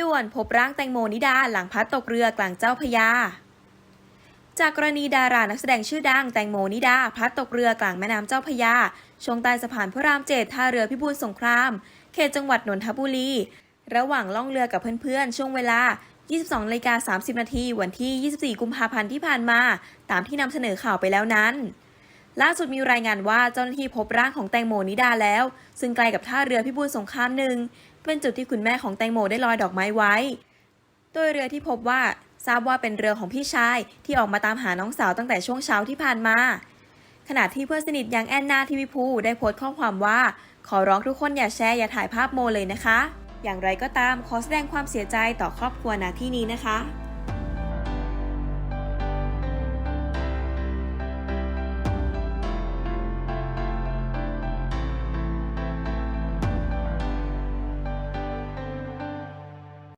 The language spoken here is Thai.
ด่วนพบร่างแตงโมนิดาหลังพัดตกเรือกลางเจ้าพยา จากกรณีดารานักแสดงชื่อดังแตงโมนิดาพัดตกเรือกลางแม่น้ำเจ้าพยา ช่วงใต้สะพานพระรามเจ็ดท่าเรือพิบูลสงคราม เขตจังหวัดนนทบุรี ระหว่างล่องเรือกับเพื่อนๆ ช่วงเวลา 22นาฬิกา30 นาทีวันที่ 24 กุมภาพันธ์ที่ผ่านมา ตามที่นำเสนอข่าวไปแล้วนั้น ล่าสุดมีรายงานว่าเจ้าหน้าที่พบร่างของแตงโมนิดาแล้ว ซึ่งใกล้กับท่าเรือพิบูลสงครามหนึ่งเป็นจุดที่คุณแม่ของแตงโมได้ลอยดอกไม้ไว้ โดยเรือที่พบว่าทราบว่าเป็นเรือของพี่ชายที่ออกมาตามหาน้องสาวตั้งแต่ช่วงเช้าที่ผ่านมา ขณะที่เพื่อนสนิทอย่างแอนนาทีวิภูได้โพสต์ข้อความว่า ขอร้องทุกคนอย่าแชร์อย่าถ่ายภาพโมเลยนะคะ อย่างไรก็ตามขอแสดงความเสียใจต่อครอบครัวณที่นี้นะคะ